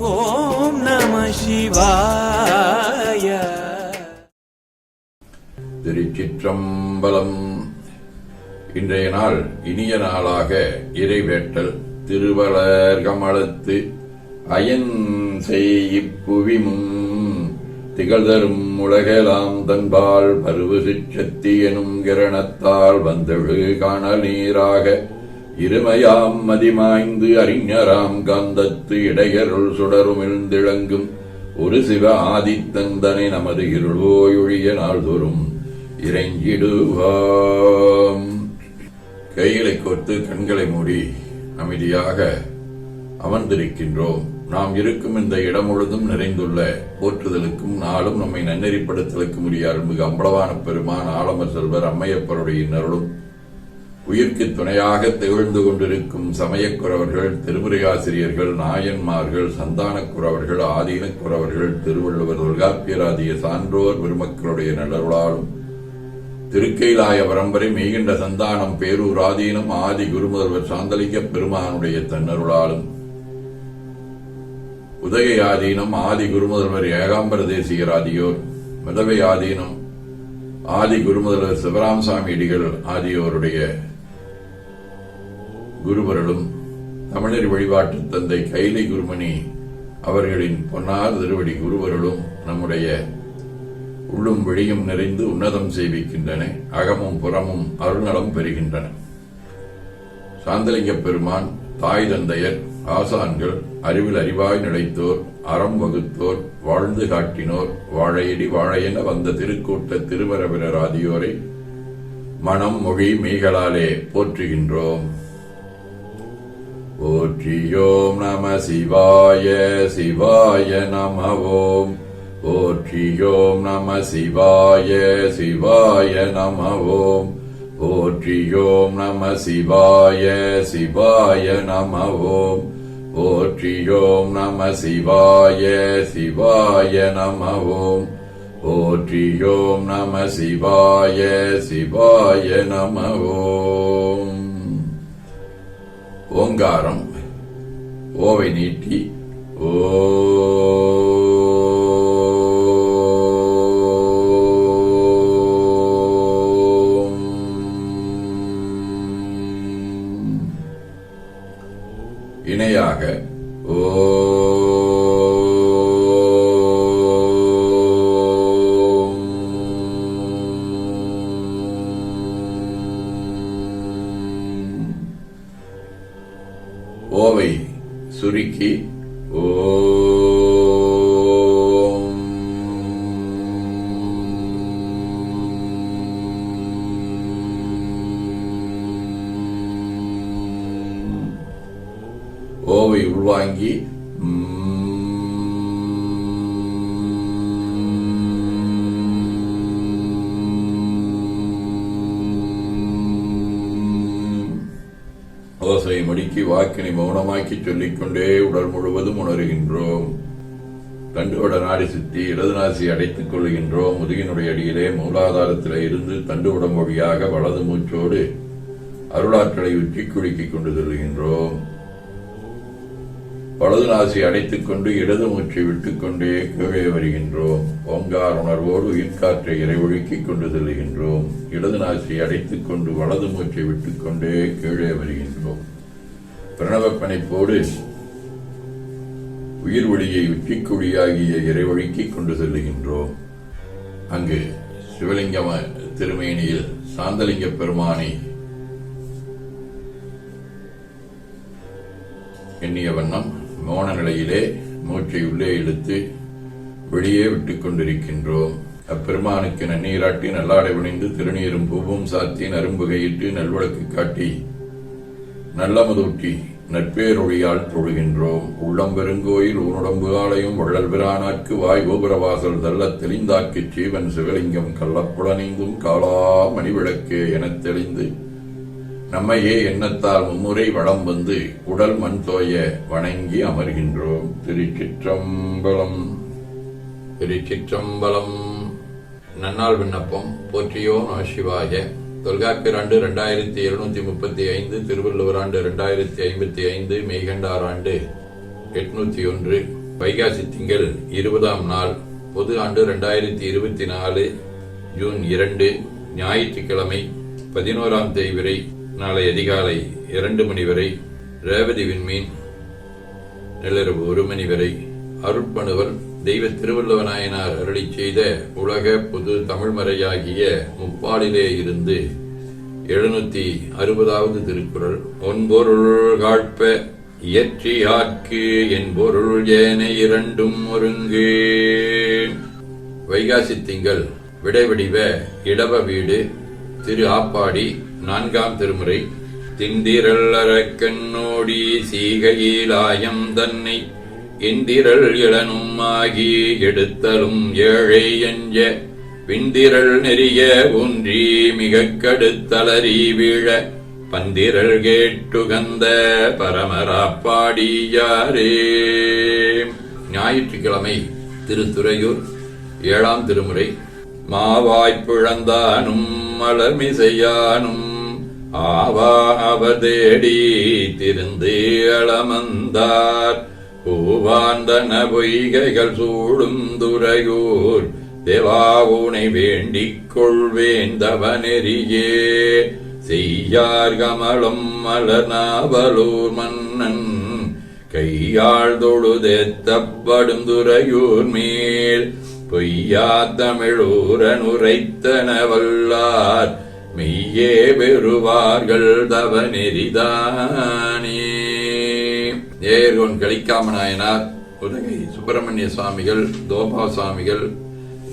ஓம் நம சிவாய. திருச்சிற்றம்பலம். இன்றைய நாள் இனிய நாளாக இறைவேட்டல் திருவளர் கமலத்து அயன் செய்யிப்புவிமும் திகழ்தரும் உலகெலாம் தன்பால் பருவு சிற்றத்தி எனும் கிரணத்தால் வந்தழு காணல் நீராக இருமையாம் மதிமாய்ந்து அறிஞராம் காந்தத்து இடையருள் சுடருமிழ்ந்திளங்கும் ஒரு சிவ ஆதித்தந்தனை நமது இருளோயொழிய நாள்தோறும் இறைஞ்சிடுவாம். கைகளை கோர்த்து கண்களை மூடி அமைதியாக அமர்ந்திருக்கின்றோம். நாம் இருக்கும் இந்த இடம் முழுதும் நிறைந்துள்ள போற்றுதலுக்கும் நாளும் நம்மை நன்னெறிப்படுத்தலுக்கும் உரிய அருள்மிகு அம்பளவான பெருமான் ஆலமர் செல்வர் அம்மையப்பருடைய நருளும் உயிர்க்கு துணையாக திகழ்ந்து கொண்டிருக்கும் சமயக்குறவர்கள் திருமுறையாசிரியர்கள் நாயன்மார்கள் சந்தானக்குறவர்கள் ஆதீனக்குறவர்கள் திருவள்ளுவர் தொல்காப்பியராதிய சான்றோர் பெருமக்களுடைய நல்லருளாலும் திருக்கைலாய பரம்பரை மெய்கின்ற சந்தானம் பேரூர் ஆதீனம் ஆதி குருமுதல்வர் சாந்தலிக்க பெருமானுடைய தன்னருளாலும் உதகை ஆதீனம் ஆதி குருமுதல்வர் ஏகாம்பர தேசிகர் ஆதியோர் மிதவை ஆதீனம் ஆதி குருமுதல்வர் சிவராமசாமி அடிகள் ஆகியோருடைய குருவர்களும் தமிழர் வழிபாட்டு தந்தை கைலை குருமணி அவர்களின் பொன்னார் திருவடி குருவர்களும் நம்முடைய உள்ளும் வெளியும் நிறைந்து உன்னதம் செய்விக்கின்றன. அகமும் புறமும் அருள்நலம் பெறுகின்றன. சாந்தலிங்க பெருமான் தாய் தந்தையர் ஆசான்கள் அறிவில் அறிவாய் நிலைத்தோர் அறம் வகுத்தோர் வாழ்ந்து காட்டினோர் வாழையடி வாழையென வந்த திருக்கூட்ட திருவரவினர் ஆதியோரை மனம் மொழி மெய்களாலே போற்றுகின்றோம். ஓம் நம சிவாய சிவாய நம ஓம் ஓம் நம சிவாய சிவாய நம ஓம் ஓம் நம சிவாய சிவாய நம ஓம் ஓம் நம சிவாய சிவாய நம ஓம் ஓம் நம சிவாய சிவாய நம ஓம் ஓங்காரம் ஓவை நீட்டி ஓ. இணையாக ஓ. வாங்கி ஓசை மடிக்கு வாக்கினை மௌனமாக்கி சொல்லிக்கொண்டே உடல் முழுவதும் உணர்கின்றோம். தண்டுவட நாடி சுத்தி இடது நாசி அடைத்துக் கொள்கின்றோம் முதுகினுடைய அடியிலே மூலாதாரத்திலே இருந்து தண்டுவடம் வழியாக வலது மூச்சோடு அருளாற்றலை உச்சி குலுக்கிக் கொண்டு செல்கின்றோம் வலது நாசி அடைத்துக் கொண்டு இடது மூச்சை விட்டுக்கொண்டே கீழே வருகின்றோம். ஓங்கார் உணர்வோடு உயிர்காற்றை இறைவொழுக்கிக் கொண்டு செல்கின்றோம். இடது நாசி அடைத்துக் கொண்டு வலது மூச்சை விட்டுக்கொண்டே கீழே வருகின்றோம். பிரணவப்பனைப்போடு உயிர் ஒளியை உச்சிக்குழியாகிய இறைவழிக்கிக் கொண்டு செல்லுகின்றோம் அங்கு சிவலிங்கம திருமேனியில் சாந்தலிங்க பெருமானை எண்ணிய வண்ணம் மௌன நிலையிலே மூச்சை உள்ளே இழுத்து வெளியே விட்டு கொண்டிருக்கின்றோம். அப்பெருமானுக்கு நன்னீராட்டி நல்லாடை விணிந்து திருநீரும் பூவும் சாத்தி நரும்புகையிட்டு நல்வழக்கு காட்டி நல்லமுதூட்டி நட்பேரொழியால் தொழுகின்றோம். உள்ளம் பெருங்கோயில் ஊனுடம்பு ஆலயம் வள்ளல் பிரானாக்கு வாய் கோபுரவாசல் தள்ள தெளிந்தாக்கிச் சீவன் சிவலிங்கம் கள்ளப்புலனைந்தும் காலா மணிவிளக்கே எனத் தெளிந்து நம்மையே எண்ணத்தால் மும்முறை வளம் வந்து உடல் மண் தோய வணங்கி அமர்கின்றோம். திருச்சிற்றம்பலம் திருச்சிற்றம்பலம். நன்னாள் விண்ணப்பம் போற்றியோ நம சிவாய. தொல்காப்பியர் ஆண்டு ரெண்டாயிரத்தி இருநூத்தி முப்பத்தி ஐந்து திருவள்ளுவர் ஆண்டு ரெண்டாயிரத்தி ஐம்பத்தி ஐந்து மெய்கண்டார் ஆண்டு எட்நூத்தி ஒன்று வைகாசி திங்கள் இருபதாம் நாள் பொது ஆண்டு ரெண்டாயிரத்தி இருபத்தி நாலு ஜூன் இரண்டு ஞாயிற்றுக்கிழமை பதினோராம் தேதி வரை நாளை அதிகாலை இரண்டு மணி வரை ரேவதி விண்மீன் நள்ளிரவு ஒரு மணி வரை அருட்பணுவர் தெய்வ திருவள்ளுவநாயனார் அருளி செய்த உலக பொது தமிழ்மறையாகிய முப்பாலிலே இருந்து எழுநூத்தி அறுபதாவது திருக்குறள் ஒன்பொருள் காழ்ப்ப இயற்றி ஆட்கு என் பொருள் ஏன இரண்டும் ஒருங்கு. வைகாசி திங்கள் விடைவடிவ இடவ வீடு திரு ஆப்பாடி நான்காம் திருமுறை திண்டிரல் அரக்கண்ணோடி சீகையிலாயம் தன்னை இந்திரள் இளனும் ஆகி எடுத்தலும் ஏழை எஞ்ச விந்திரள் நெறிய ஒன்றி மிகக் கடுத்தலறி வீழ பந்திரள் கேட்டுகந்த பரமராப்பாடியாரே. ஞாயிற்றுக்கிழமை திருத்துறையூர் ஏழாம் திருமுறை மாவாய்ப்புழந்தானும் மலர்மிசையானும் ஆவா அவர் தேடி திருந்து அளமந்தார் பூவாந்தன பொய்கைகள் சூடும் துறையூர். தேவாவுனை வேண்டிக் கொள்வேந்தவனெறியே செய்யார் கமலம் மலர்நாவலூர் மன்னன். கையாள் தொழுதேத்தப்படும் துறையூர் மேல். பொய்யா தமிழூரன் உரைத்தன வல்லார். மெய்யே பெறுவார்கள் தவ நெறிதானே ஏர்கோன் கலிக்காம நாயனார் உதகை சுப்பிரமணிய சுவாமிகள் தோபா சுவாமிகள்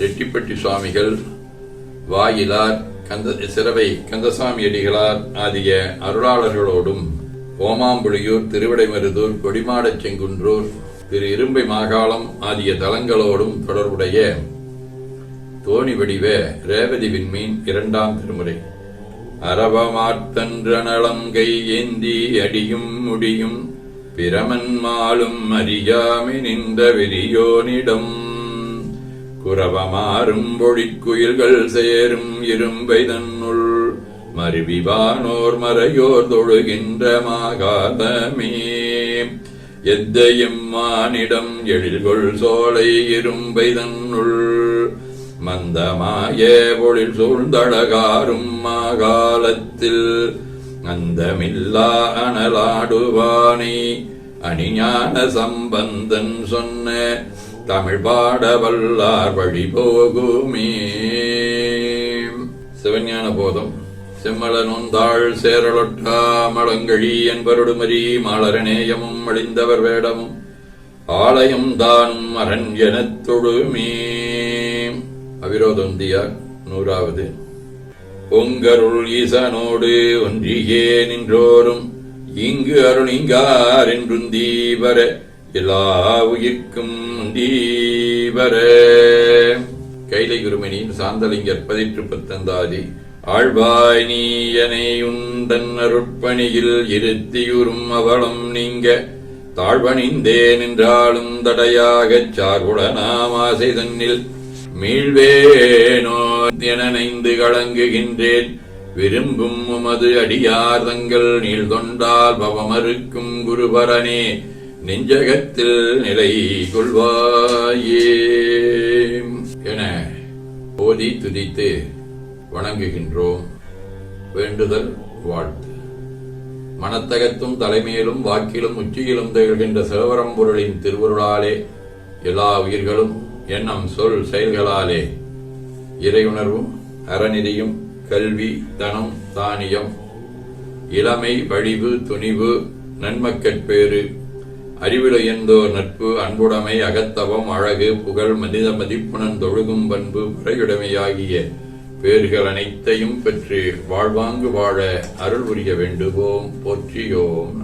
ரெட்டிப்பட்டி சுவாமிகள் வாயிலார் கந்த சிறவை கந்தசாமி அடிகளார் ஆகிய அருளாளர்களோடும் ஓமாம்புளியூர் திருவிடைமருதூர் கொடிமாடச் செங்குன்றூர் திரு இரும்பை மாகாளம் ஆகிய தலங்களோடும் தொடர்புடைய தோணி வடிவ ரேவதி விண்மீன் இரண்டாம் திருமுறை. அரவமார்த்தன்றனளம் கை ஏந்தி அடியும் முடியும். பிரமன் மாலும் அறியாமி நின்ற விரியோனிடம் குரவமாறும் பொழிக்குயில்கள் சேரும் இரும்பை தன்னுள் மருவிவானோர் மறையோர் தொழுகின்ற மாகாதமே. எத்தையும் மானிடம் எழில்கொள் சோலை இரும்பை தன்னுள் மந்தமாயே பொழில் சூழ்ந்தழகாரும் மாகாலத்தில் அந்தமில்லா அனலாடுவானை. அணிஞான சம்பந்தன் சொன்ன தமிழ் பாட வல்லார் வழி போகுமே. சிவஞான போதம். செம்மல நொந்தாள் சேரலொட்டா மளங்கழி என்பருடுமரி மாளரநேயமும் அழிந்தவர் வேடமும் ஆலயம் தானும் அரண் எனத் தொழுமே அவிரோதந்தியார் நூறாவது. பொங்கருள் ஈசனோடு ஒன்றியே நின்றோரும் இங்கு அருணிங்கார் என்றும் தீவர எல்லா உயிர்க்கும் தீவர. கைலை குருமணியின் சாந்தலிங்கர் பதிற்று பத்தந்தாதி ஆழ்வாய் நீயனை உந்தன் அருட்பணியில் இருத்தியுறும் அவளம் நீங்க தாழ்வணிந்தே என்றாலும் தடையாகச் சார்புடனாம் தன்னில் மீழ்வேனோ எனனைந்து கலங்குகின்றேன். விரும்பும் உமது அடியார் தங்கள் நீள் தொண்டால் பவமறுக்கும் குருபரனே நெஞ்சகத்தில் நிலை கொள்வாயே. என ஓதி துதித்து வணங்குகின்றோம். வேண்டுதல் வாழ்த்து. மனத்தகத்தும் தலைமையிலும் வாக்கிலும் உச்சியிலும் திகழ்கின்ற சிவபரம்பொருளின் திருவருளாலே எல்லா உயிர்களும் எண்ணம் சொல் செயல்களாலே. இறையுணர்வும் அறநிதியும் கல்வி தனம் தானியம் இளமை வழிவு துணிவு நன்மக்கட்பேறு அறிவிலையந்தோர் நட்பு அன்புடைமை அகத்தவம் அழகு புகழ் மனித மதிப்புணன் தொழுகும் பண்பு பறையுடைமையாகிய பேர்கள் அனைத்தையும் பெற்று வாழ்வாங்கு வாழ அருள் புரிய வேண்டுவோம். போற்றியோம்.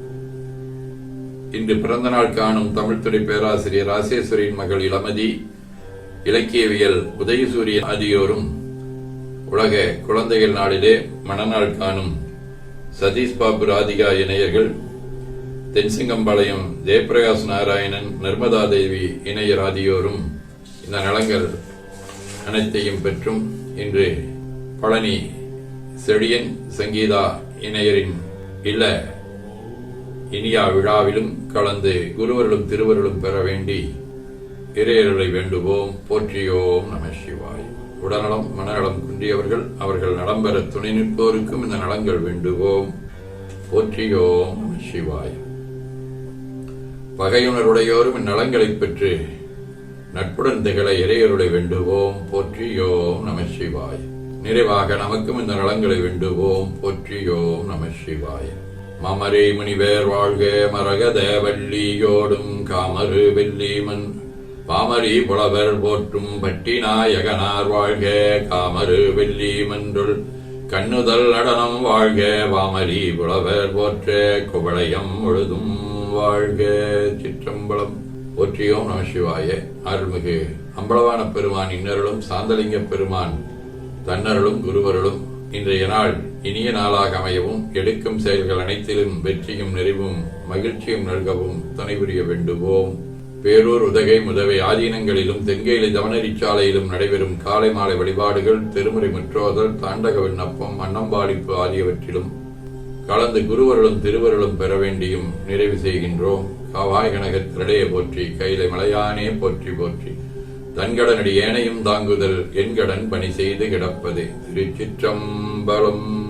இன்று பிறந்த நாள் காணும் தமிழ்துறை பேராசிரியர் ராசேஸ்வரியின் மகள் இளமதி இலக்கியவியல் உதயசூரியன் ஆகியோரும் உலக குழந்தைகள் நாளிலே மணநாள் காணும் சதீஷ் பாபு ராதிகா இணையர்கள் தென்சிங்கம்பாளையம் ஜெயபிரகாஷ் நாராயணன் நர்மதா தேவி இணையர் ஆகியோரும் இந்த நலங்கள் அனைத்தையும் பெற்றும் இன்று பழனி செழியன் சங்கீதா இணையரின் இல்ல இனியா விழாவிலும் கலந்து குருவர்களும் திருவருளும் பெற வேண்டி இறையர்களை வேண்டுவோம். போற்றியோம் நம சிவாய். உடல்நலம் மனநலம் குன்றியவர்கள் அவர்கள் நலம் பெற துணை நிற்போருக்கும் இந்த நலங்கள் வேண்டுவோம். போற்றியோம் நம சிவாய். பகையுணருடையோரும் இந்நலங்களை பெற்று நட்புடன் திகழ இறையருளை வேண்டுவோம். போற்றியோம் நம சிவாய். நிறைவாக நமக்கும் இந்த நலங்களை வேண்டுவோம். போற்றியோம் நம சிவாய். மமரை முனிவேர் வாழ்க மரகத வள்ளியோடும் காமரு வெள்ளிமன். பாமரி புலவர் போற்றும் பட்டிநாயகனார் வாழ்க காமரு வெள்ளி மன்றுள் கண்ணுதல் நடனம் வாழ்க வாமரி புலவர் போற்ற குவளையம் முழுதும் வாழ்க சிற்றம்பலம். போற்றியோம் நம சிவாய. அருள்மிகு அம்பளவான பெருமான் இன்னருளும் சாந்தலிங்க பெருமான் தன்னருளும் குருவருளும் இன்றைய நாள் இனிய நாளாக அமையவும் எடுக்கும் செயல்கள் அனைத்திலும் வெற்றியும் நிறைவும் மகிழ்ச்சியும் நல்கவும் துணை புரிய வேண்டுவோம். பேரூர் உதகை முதவை ஆதீனங்களிலும் தெங்கேலி தவனரிச்சாலையிலும் நடைபெறும் காலை மாலை வழிபாடுகள் திருமுறை முற்றோதல் தாண்டக விண்ணப்பம் அன்னம்பாடிப்பு ஆகியவற்றிலும் கலந்து குருவருளும் திருவருளும் பெற வேண்டியும் நிறைவு செய்கின்றோம். காவாய் கனகத்திரடைய போற்றி கைலை மலையானே போற்றி போற்றி. தன்கடனடி ஏனையும் தாங்குதல் என்கடன் பணி செய்து கிடப்பது. திருச்சிற்றம்பலம்.